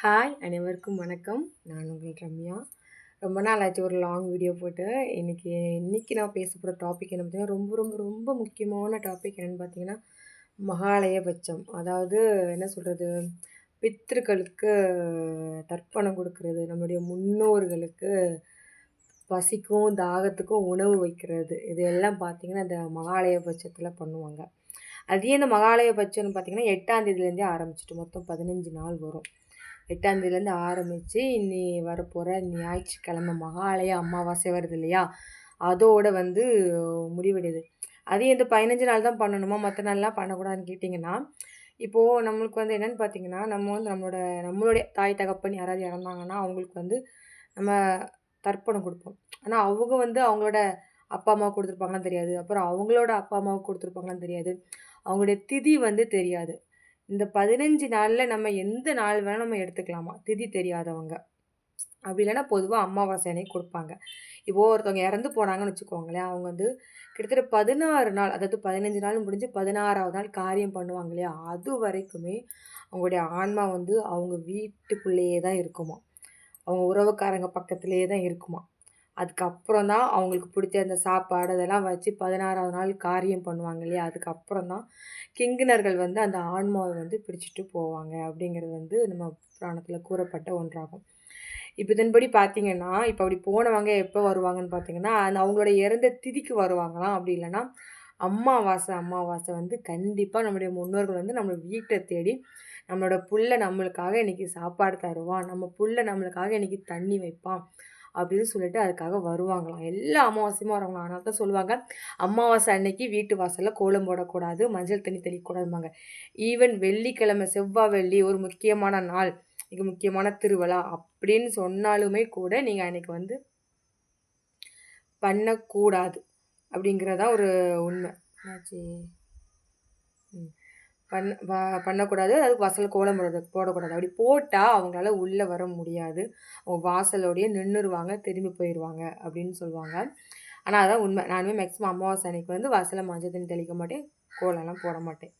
Hi அனைவருக்கும் வணக்கம். நான் உங்கள் ரம்யா. ரொம்ப நாள் ஆச்சு ஒரு லாங் வீடியோ போட்டு. இன்றைக்கி இன்றைக்கி நான் பேச போகிற டாபிக் என்ன பார்த்தீங்கன்னா ரொம்ப ரொம்ப ரொம்ப முக்கியமான டாபிக் என்னென்னு பார்த்தீங்கன்னா மகாலயபட்சம். அதாவது என்ன சொல்கிறது பித்திருக்களுக்கு தர்ப்பணம் கொடுக்கறது நம்முடைய முன்னோர்களுக்கு பசிக்கும் தாகத்துக்கும் உணவு வைக்கிறது. இது எல்லாம் பார்த்திங்கன்னா இந்த மகாலயபட்சத்தில் பண்ணுவாங்க. அதே இந்த மகாலயபட்சம்னு பார்த்திங்கன்னா எட்டாம் தேதியிலேருந்தே ஆரம்பிச்சிட்டு மொத்தம் பதினஞ்சு நாள் வரும். எட்டாந்தேதியிலேருந்து ஆரம்பித்து இன்னி வரப்போகிற ஞாயிற்றுக்கிழமை மகாலய அமாவாசை வருது இல்லையா? அதோடு வந்து முடிவடையுது. அதையும் இந்த பதினஞ்சு நாள் தான் பண்ணணுமா? மற்ற நாள்லாம் பண்ணக்கூடாதுன்னு கேட்டிங்கன்னா இப்போது நம்மளுக்கு வந்து என்னென்னு பார்த்தீங்கன்னா நம்ம வந்து நம்மளோட நம்மளுடைய தாய் தகப்பன் யாராவது இறந்தாங்கன்னா அவங்களுக்கு வந்து நம்ம தர்ப்பணம் கொடுப்போம். ஆனால் அவங்க வந்து அவங்களோட அப்பா அம்மாவுக்கு கொடுத்துருப்பாங்களான்னு தெரியாது. அப்புறம் அவங்களோட அப்பா அம்மாவுக்கு கொடுத்துருப்பாங்களான்னு தெரியாது. அவங்களுடைய திதி வந்து தெரியாது. இந்த பதினஞ்சு நாளில் நம்ம எந்த நாள் வேணால் நம்ம எடுத்துக்கலாமா? திதி தெரியாதவங்க. அப்படி இல்லைன்னா பொதுவாக அமாவாசை அன்னைக்கு கொடுப்பாங்க. இப்போது ஒருத்தவங்க இறந்து போனாங்கன்னு வச்சுக்கோங்களேன் அவங்க வந்து கிட்டத்தட்ட பதினாறு நாள் அதாவது பதினஞ்சு நாள் முடிஞ்சு பதினாறாவது நாள் காரியம் பண்ணுவாங்க இல்லையா? அது வரைக்குமே அவங்களுடைய ஆன்மா வந்து அவங்க வீட்டுக்குள்ளேயே தான் இருக்குமா? அவங்க உறவுக்காரங்க பக்கத்துலேயே தான் இருக்குமா? அதுக்கப்புறம் தான் அவங்களுக்கு பிடிச்ச அந்த சாப்பாடு அதெல்லாம் வச்சு பதினாறாவது நாள் காரியம் பண்ணுவாங்க இல்லையா? அதுக்கப்புறம் தான் கிங்கினர்கள் வந்து அந்த ஆன்மாவை வந்து பிடிச்சிட்டு போவாங்க அப்படிங்கிறது வந்து நம்ம புராணத்தில் கூறப்பட்ட ஒன்றாகும். இப்போ இதன்படி பார்த்தீங்கன்னா இப்போ அப்படி போனவங்க எப்போ வருவாங்கன்னு பார்த்தீங்கன்னா அந்த அவங்களோட இறந்த திதிக்கு வருவாங்களாம். அப்படி இல்லைன்னா அம்மாவாசை அம்மாவாசை வந்து கண்டிப்பாக நம்முடைய முன்னோர்கள் வந்து நம்ம வீட்டை தேடி நம்மளோட புள்ள நம்மளுக்காக இன்றைக்கி சாப்பாடு தருவான். நம்ம புள்ள நம்மளுக்காக இன்றைக்கி தண்ணி வைப்பான். அப்படின்னு சொல்லிட்டு அதுக்காக வருவாங்களாம். எல்லா அமாவாசையும் வருவாங்களாம். அதனால தான் சொல்லுவாங்க அமாவாசை அன்னைக்கு வீட்டு வாசலில் கோலம் போடக்கூடாது மஞ்சள் தண்ணி தெளிக்கக்கூடாதுமாங்க ஈவன் வெள்ளிக்கிழமை செவ்வாய் வெள்ளி ஒரு முக்கியமான நாள் மிக முக்கியமான திருவிழா அப்படின்னு சொன்னாலுமே கூட நீங்கள் அன்றைக்கி வந்து பண்ணக்கூடாது அப்படிங்கிறதான் ஒரு உண்மை. என்னாச்சு? ம். பண்ண வ பண்ணக்கூடாது. அதுக்கு வாசலில் கோலம் போடுறது போடக்கூடாது. அப்படி போட்டால் அவங்களால உள்ளே வர முடியாது. அவங்க வாசலோடையே நின்றுருவாங்க திரும்பி போயிடுவாங்க அப்படின்னு சொல்லுவாங்க. ஆனால் அதான் உண்மை. நானுமே மேக்ஸிமம் அமாவாசை அன்னைக்கு வந்து வாசலில் மஞ்சள் தண்ணி தெளிக்க மாட்டேன் கோலம்லாம் போட மாட்டேன்.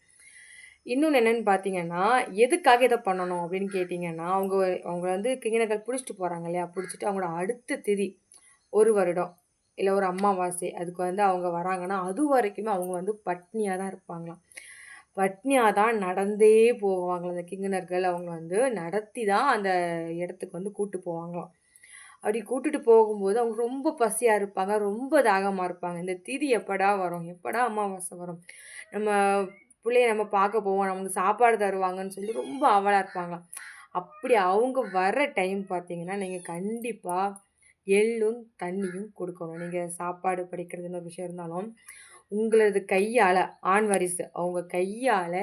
இன்னொன்று என்னென்னு பார்த்தீங்கன்னா எதுக்காக இதை பண்ணணும் அப்படின்னு கேட்டிங்கன்னா அவங்க அவங்க வந்து கிங்கினர்கள் பிடிச்சிட்டு போகிறாங்க இல்லையா? பிடிச்சிட்டு அவங்களோட அடுத்த திதி ஒரு வருடம் இல்லை ஒரு அம்மாவாசை அதுக்கு வந்து அவங்க வராங்கன்னா அது வரைக்குமே அவங்க வந்து பட்னியாக தான் இருப்பாங்களாம். பட்னியாக தான் நடந்தே போவாங்களாம். அந்த கிங்கனர்கள் அவங்க வந்து நடத்தி தான் அந்த இடத்துக்கு வந்து கூட்டு போவாங்களாம். அப்படி கூட்டுட்டு போகும்போது அவங்க ரொம்ப பசியாக இருப்பாங்க ரொம்ப தாகமாக இருப்பாங்க. இந்த திதி எப்படா வரும்? எப்படா அமாவாசை வரும்? நம்ம பிள்ளைய நம்ம பார்க்க போவோம். நமக்கு சாப்பாடு தருவாங்கன்னு சொல்லி ரொம்ப அவலாக இருப்பாங்களாம். அப்படி அவங்க வர்ற டைம் பார்த்தீங்கன்னா நீங்கள் கண்டிப்பாக எள்ளும் தண்ணியும் கொடுக்கணும். நீங்கள் சாப்பாடு படிக்கிறதுன்னு ஒரு விஷயம் இருந்தாலும் உங்களது கையால் ஆண் வாரிசு. அவங்க கையால்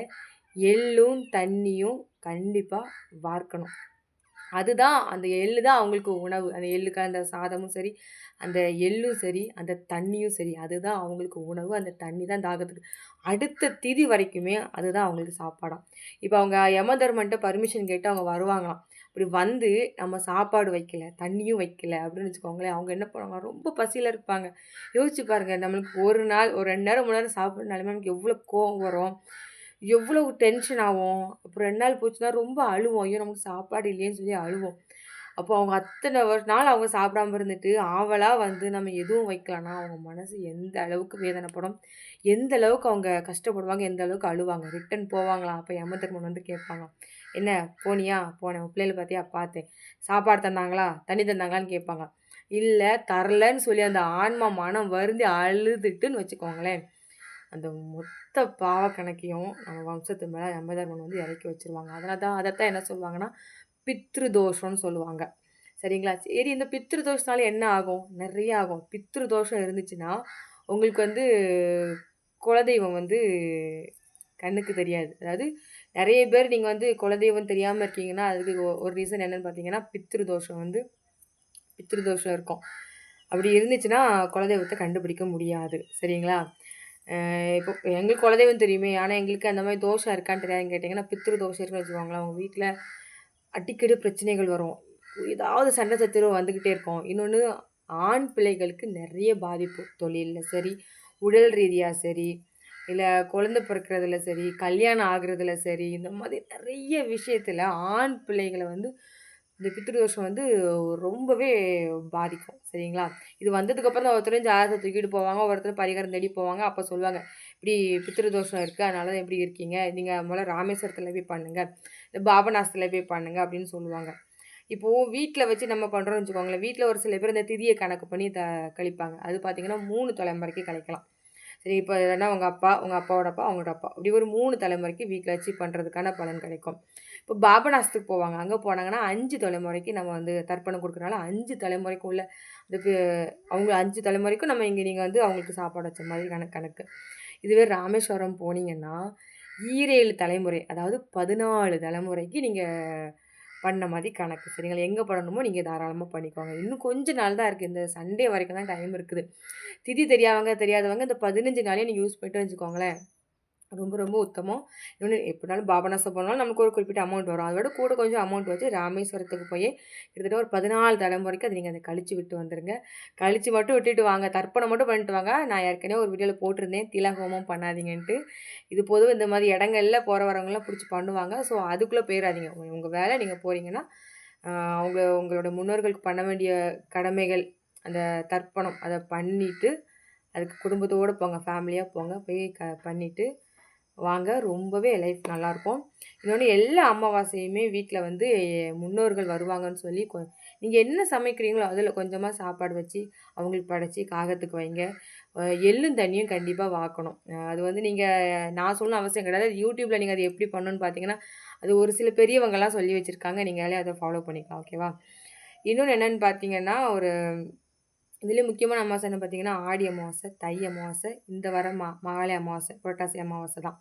எள்ளும் தண்ணியும் கண்டிப்பாக வார்க்கணும். அதுதான் அந்த எள்ளு தான் அவங்களுக்கு உணவு. அந்த எள்ளுக்கு அந்த சாதமும் சரி அந்த எள்ளும் சரி அந்த தண்ணியும் சரி அதுதான் அவங்களுக்கு உணவு. அந்த தண்ணி தான் தாகத்துக்கு. அடுத்த திதி வரைக்குமே அதுதான் அவங்களுக்கு சாப்பாடாம் இப்போ அவங்க யமதர்மன்ட்ட பர்மிஷன் கேட்டு அவங்க வருவாங்களாம். இப்படி வந்து நம்ம சாப்பாடு வைக்கல தண்ணியும் வைக்கல அப்படின்னு வச்சுக்கோங்களேன் அவங்க என்ன பண்ணுவாங்க? ரொம்ப பசியில் இருப்பாங்க. யோசிச்சு பாருங்கள் நம்மளுக்கு ஒரு நாள் ஒரு ரெண்டு நேரம் மூணு நேரம் சாப்பிட்றனாலுமே நமக்கு எவ்வளோ கோவம் வரும். எவ்வளோ டென்ஷன் ஆகும்? அப்புறம் ரெண்டு நாள் போச்சுன்னா ரொம்ப அழுவோம். ஐயோ நமக்கு சாப்பாடு இல்லையேன்னு சொல்லி அழுவோம். அப்போ அவங்க அத்தனை வருஷ நாள் அவங்க சாப்பிடாம இருந்துட்டு ஆவலாக வந்து நம்ம எதுவும் வைக்கலாம்னா அவங்க மனசு எந்த அளவுக்கு வேதனைப்படும்? எந்த அளவுக்கு அவங்க கஷ்டப்படுவாங்க? எந்த அளவுக்கு அழுவாங்க? ரிட்டன் போவாங்களா? அப்போ யம வந்து கேட்பாங்க என்ன? போனியா? போனேன். பிள்ளைகளை பார்த்தியா? பார்த்தேன். சாப்பாடு தந்தாங்களா? தண்ணி தந்தாங்களான்னு கேட்பாங்க இல்லை தரலன்னு சொல்லி அந்த ஆன்மா மனம் வருந்தி அழுதுட்டுன்னு வச்சுக்கோங்களேன். அந்த மொத்த பாவ கணக்கையும் நம்ம வம்சத்து மேலே யமதர்மன் வந்து இறக்கி வச்சுருவாங்க. அதனால் தான் அதைத்தான் என்ன சொல்லுவாங்கன்னா பித்ரு தோஷம்னு சொல்லுவாங்க. சரிங்களா? சரி இந்த பித்ரு தோஷனால என்ன ஆகும்? நிறைய ஆகும். பித்ரு தோஷம் இருந்துச்சுன்னா உங்களுக்கு வந்து குலதெய்வம் வந்து கண்ணுக்கு தெரியாது. அதாவது நிறைய பேர் நீங்கள் வந்து குலதெய்வம் தெரியாமல் இருக்கீங்கன்னா அதுக்கு ஒரு ரீசன் என்னென்னு பார்த்தீங்கன்னா பித்ரு தோஷம் வந்து பித்ரு தோஷம் இருக்கும். அப்படி இருந்துச்சுன்னா குலதெய்வத்தை கண்டுபிடிக்க முடியாது. சரிங்களா? இப்போ எங்களுக்கு குலதெய்வம் தெரியுமே ஆனால் எங்களுக்கு அந்த மாதிரி தோஷம் இருக்கான்னு தெரியாதுன்னு கேட்டிங்கன்னா பித்திரு தோஷம் இருக்குன்னு வச்சுக்கோங்களேன் அவங்க வீட்டில் அடிக்கடி பிரச்சனைகள் வரும். ஏதாவது சண்டை சத்திரம் வந்துக்கிட்டே இருக்கும். இன்னொன்று ஆண் பிள்ளைகளுக்கு நிறைய பாதிப்பு. தொழிலில் சரி உடல் ரீதியாக சரி இல்லை குழந்தை பிறக்கிறதுல சரி கல்யாணம் ஆகுறதுல சரி இந்த மாதிரி நிறைய விஷயத்தில் ஆண் பிள்ளைகளை வந்து இந்த பித்ருதோஷம் வந்து ரொம்பவே பாதிக்கும் சரிங்களா? இது வந்ததுக்கப்புறம் தான் ஒருத்தரும் ஜாதகத்தை தூக்கிட்டு போவாங்க ஒருத்தர் பரிகாரம் தேடி போவாங்க. அப்போ சொல்லுவாங்க இப்படி பித்ருதோஷம் இருக்குது அதனால தான் எப்படி இருக்கீங்க. நீங்கள் முதல்ல ராமேஸ்வரத்தில் போய் பண்ணுங்கள் இந்த பாபநாசத்தில் போய் பண்ணுங்கள் அப்படின்னு சொல்லுவாங்க. இப்போது வீட்டில் வச்சு நம்ம பண்ணுறோம்னு வச்சுக்கோங்களேன் வீட்டில் ஒரு சில பேர் இந்த திதியை கணக்கு பண்ணி த கழிப்பாங்க. அது பார்த்திங்கன்னா மூணு தலைமுறைக்கு கழிக்கலாம். சரி இப்போ எதனா உங்கள் அப்பா உங்கள் அப்பாவோட அப்பா அவங்களோட அப்பா. இப்படி ஒரு மூணு தலைமுறைக்கு வீட்டில் வச்சு பண்ணுறதுக்கான பலன் கிடைக்கும். இப்போ பாபநாசத்துக்கு போவாங்க. அங்கே போனாங்கன்னா அஞ்சு தலைமுறைக்கு நம்ம வந்து தர்ப்பணம் கொடுக்குறனால அஞ்சு தலைமுறைக்கும் உள்ள அதுக்கு அவங்க அஞ்சு தலைமுறைக்கும் நம்ம இங்கே நீங்கள் வந்து அவங்களுக்கு சாப்பாடு வச்ச மாதிரி கணக்கு கணக்கு. இதுவே ராமேஸ்வரம் போனீங்கன்னா ஈரேழு தலைமுறை அதாவது பதினாலு தலைமுறைக்கு நீங்கள் பண்ண மாதிரி கணக்கு. சரிங்களா எங்கே பண்ணணுமோ நீங்கள் தாராளமாக பண்ணிக்கோங்க. இன்னும் கொஞ்சம் நாள் தான் இருக்குது இந்த சண்டே வரைக்கும் தான் டைம் இருக்குது. திதி தெரியாதவங்க தெரியாதவங்க இந்த பதினஞ்சு நாளே நீங்கள் யூஸ் பண்ணிட்டு வச்சுக்கோங்களேன். ரொம்ப ரொம்ப உத்தமம். இன்னொன்று எப்படினாலும் பாபநாசம் போனாலும் நமக்கு ஒரு குறிப்பிட்ட அமௌண்ட் வரும். அதோட கூட கொஞ்சம் அமௌண்ட் வச்சு ராமேஸ்வரத்துக்கு போய் கிட்டத்தட்ட ஒரு பதினாலு தலைமுறைக்கு அதை நீங்கள் அதை கழிச்சு விட்டு வந்துடுங்க கழிச்சு மட்டும் விட்டுட்டு வாங்க. தர்ப்பணம் மட்டும் பண்ணிட்டு வாங்க. நான் ஏற்கனவே ஒரு வீடியோவில் போட்டிருந்தேன். திலகோமம் பண்ணாதீங்கன்ட்டு. இது பொதுவாக இந்த மாதிரி இடங்கள்ல போகிற வரவங்களாம் பிடிச்சி பண்ணுவாங்க. ஸோ அதுக்குள்ளே போயிடாதீங்க உங்கள் வேலை நீங்கள் போகிறீங்கன்னா அவங்க உங்களோட முன்னோர்களுக்கு பண்ண வேண்டிய கடமைகள் அந்த தர்ப்பணம் அதை பண்ணிவிட்டு அதுக்கு குடும்பத்தோடு போங்க. ஃபேமிலியாக போங்க. போய் க பண்ணிவிட்டு வாங்க. ரொம்பவே லைஃப் நல்லாயிருக்கும் இன்னொன்று எல்லா அமாவாசையுமே வீட்டில் வந்து முன்னோர்கள் வருவாங்கன்னு சொல்லி கொ நீங்கள் என்ன சமைக்கிறீங்களோ அதில் கொஞ்சமாக சாப்பாடு வச்சு அவங்களுக்கு படைச்சி காகத்துக்கு வைங்க. எள்ளும் தண்ணியும் கண்டிப்பாக வாக்கணும். அது வந்து நீங்கள் நான் சொல்லணும் அவசியம் கிடையாது. யூடியூப்பில் நீங்கள் அதை எப்படி பண்ணணுன்னு பார்த்தீங்கன்னா அது ஒரு சில பெரியவங்கள்லாம் சொல்லி வச்சுருக்காங்க. நீங்களே அதை ஃபாலோ பண்ணிக்கலாம். ஓகேவா இன்னொன்று என்னென்னு பார்த்தீங்கன்னா ஒரு இதுலேயும் முக்கியமான அமாவாசைன்னு பார்த்தீங்கன்னா ஆடி அமாவாசை தை அமாவாசை இந்த வர மா மாலை அமாவாசை புரட்டாசி அமாவாசை தான்.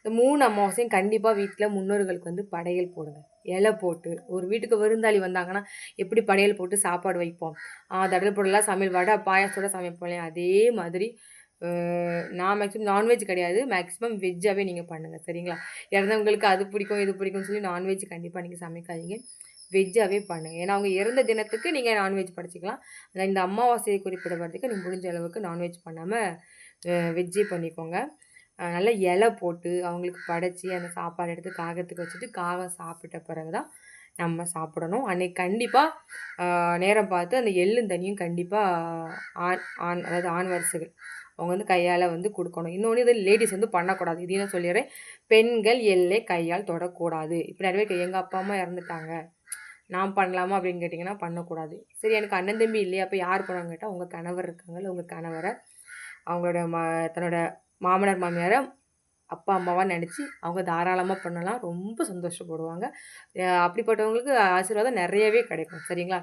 இந்த மூணு அமாவாசையும் கண்டிப்பாக வீட்டில் முன்னோர்களுக்கு வந்து படையல் போடுங்க. இலை போட்டு ஒரு வீட்டுக்கு விருந்தாளி வந்தாங்கன்னா எப்படி படையல் போட்டு சாப்பாடு வைப்போம்? தடல் பொருளாக சமையல் வடை பாயாசத்தோட சமைப்போம் அதே மாதிரி நான் மேக்ஸிமம் நான்வெஜ் கிடையாது. மேக்ஸிமம் வெஜ்ஜாகவே நீங்கள் பண்ணுங்கள் சரிங்களா? இறந்தவங்களுக்கு அது பிடிக்கும் இது பிடிக்கும்னு சொல்லி நான்வெஜ் கண்டிப்பாக நீங்கள் சமைக்காதீங்க. வெஜ்ஜாகவே பண்ணுங்கள் ஏன்னா அவங்க இறந்த தினத்துக்கு நீங்கள் நான்வெஜ் படிச்சிக்கலாம். ஆனால் இந்த அமாவாசையை குறிப்பிடப்படுறதுக்கு நீங்கள் முடிஞ்ச அளவுக்கு நான்வெஜ் பண்ணாமல் வெஜ்ஜே பண்ணிக்கோங்க. நல்லா இலை போட்டு அவங்களுக்கு படைச்சி அந்த சாப்பாடு எடுத்து காகத்துக்கு வச்சுட்டு காகம் சாப்பிட்ட பிறகு தான் நம்ம சாப்பிடணும். அன்றைக்கி கண்டிப்பாக நேரம் பார்த்து அந்த எள்ளும் தண்ணியும் கண்டிப்பாக ஆண் ஆண் அதாவது ஆண் வரிசைகள். அவங்க வந்து கையால் வந்து கொடுக்கணும். இன்னொன்று இது லேடிஸ் வந்து பண்ணக்கூடாது. இதையும் சொல்லிடுறேன். பெண்கள் எல்லை கையால் தொடக்கூடாது. இப்போ நிறைய எங்கள் அப்பா அம்மா இறந்துட்டாங்க. நான் பண்ணலாமா அப்படின்னு கேட்டிங்கன்னா பண்ணக்கூடாது. சரி எனக்கு அண்ணன் தம்பி இல்லையா? அப்போ யார் பண்ணாங்க கேட்டால் உங்கள் கணவர் இருக்காங்கல்ல உங்கள் கணவரை. அவங்களோட மா தன்னோட மாமனார் மாமியாரை அப்பா அம்மாவாக நினச்சி அவங்க தாராளமாக பண்ணலாம். ரொம்ப சந்தோஷப்படுவாங்க. அப்படிப்பட்டவங்களுக்கு ஆசீர்வாதம் நிறையவே கிடைக்கும். சரிங்களா?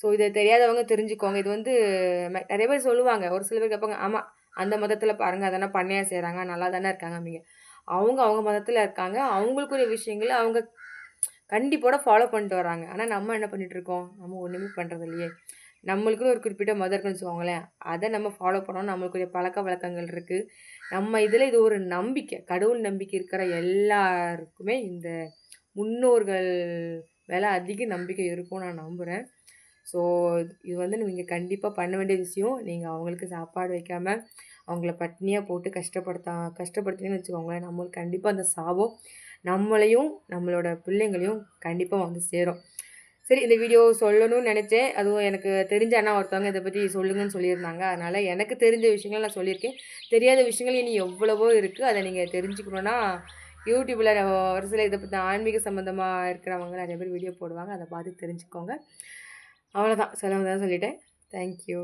ஸோ இதை தெரியாதவங்க தெரிஞ்சுக்கோங்க. இது வந்து நிறைய பேர் சொல்லுவாங்க. ஒரு சில பேர் கேட்பாங்க ஆமாம் அந்த மதத்தில் பாருங்கள் அதெல்லாம் பண்ணையாக செய்கிறாங்க நல்லா தானே இருக்காங்க அவங்க அவங்க மதத்தில் இருக்காங்க. அவங்களுக்குரிய விஷயங்களை அவங்க கண்டிப்போட ஃபாலோ பண்ணிட்டு வராங்க ஆனால் நம்ம என்ன பண்ணிகிட்ருக்கோம் நம்ம ஒன்றுமே பண்ணுறது இல்லையே நம்மளுக்குன்னு ஒரு குறிப்பிட்ட மதம் இருக்குன்னு வச்சுக்கோங்களேன் அதை நம்ம ஃபாலோ பண்ணோம் நம்மளுக்குரிய பழக்க வழக்கங்கள் இருக்குது நம்ம இதில் இது ஒரு நம்பிக்கை கடவுள் நம்பிக்கை இருக்கிற எல்லாருக்குமே இந்த முன்னோர்கள் மேலே அதிக நம்பிக்கை இருக்கும் நான் நம்புகிறேன் ஸோ இது வந்து நீங்கள் கண்டிப்பாக பண்ண வேண்டிய விஷயம். நீங்கள் அவங்களுக்கு சாப்பாடு வைக்காமல் அவங்கள பட்னியாக போட்டு கஷ்டப்படுத்தா கஷ்டப்படுத்தினு வச்சுக்கோங்களேன் நம்மளுக்கு கண்டிப்பாக அந்த சாபம் நம்மளையும் நம்மளோட பிள்ளைங்களையும் கண்டிப்பாக வந்து சேரும். சரி இந்த வீடியோ சொல்லணும்னு நினச்சேன். அதுவும் எனக்கு தெரிஞ்ச அண்ணா ஒருத்தவங்க இதை பற்றி சொல்லுங்கன்னு சொல்லியிருந்தாங்க. அதனால் எனக்கு தெரிஞ்ச விஷயங்கள் நான் சொல்லியிருக்கேன். தெரியாத விஷயங்கள் இனி எவ்வளவோ இருக்குது அதை நீங்கள் தெரிஞ்சுக்கணுன்னா யூடியூப்பில் ஒரு சில இதை பற்றி ஆன்மீக சம்மந்தமாக இருக்கிறவங்க நிறைய பேர் வீடியோ போடுவாங்க. அதை பார்த்து தெரிஞ்சுக்கோங்க. அவ்வளோதான் செலவு தான் சொல்லிட்டேன். தேங்க்யூ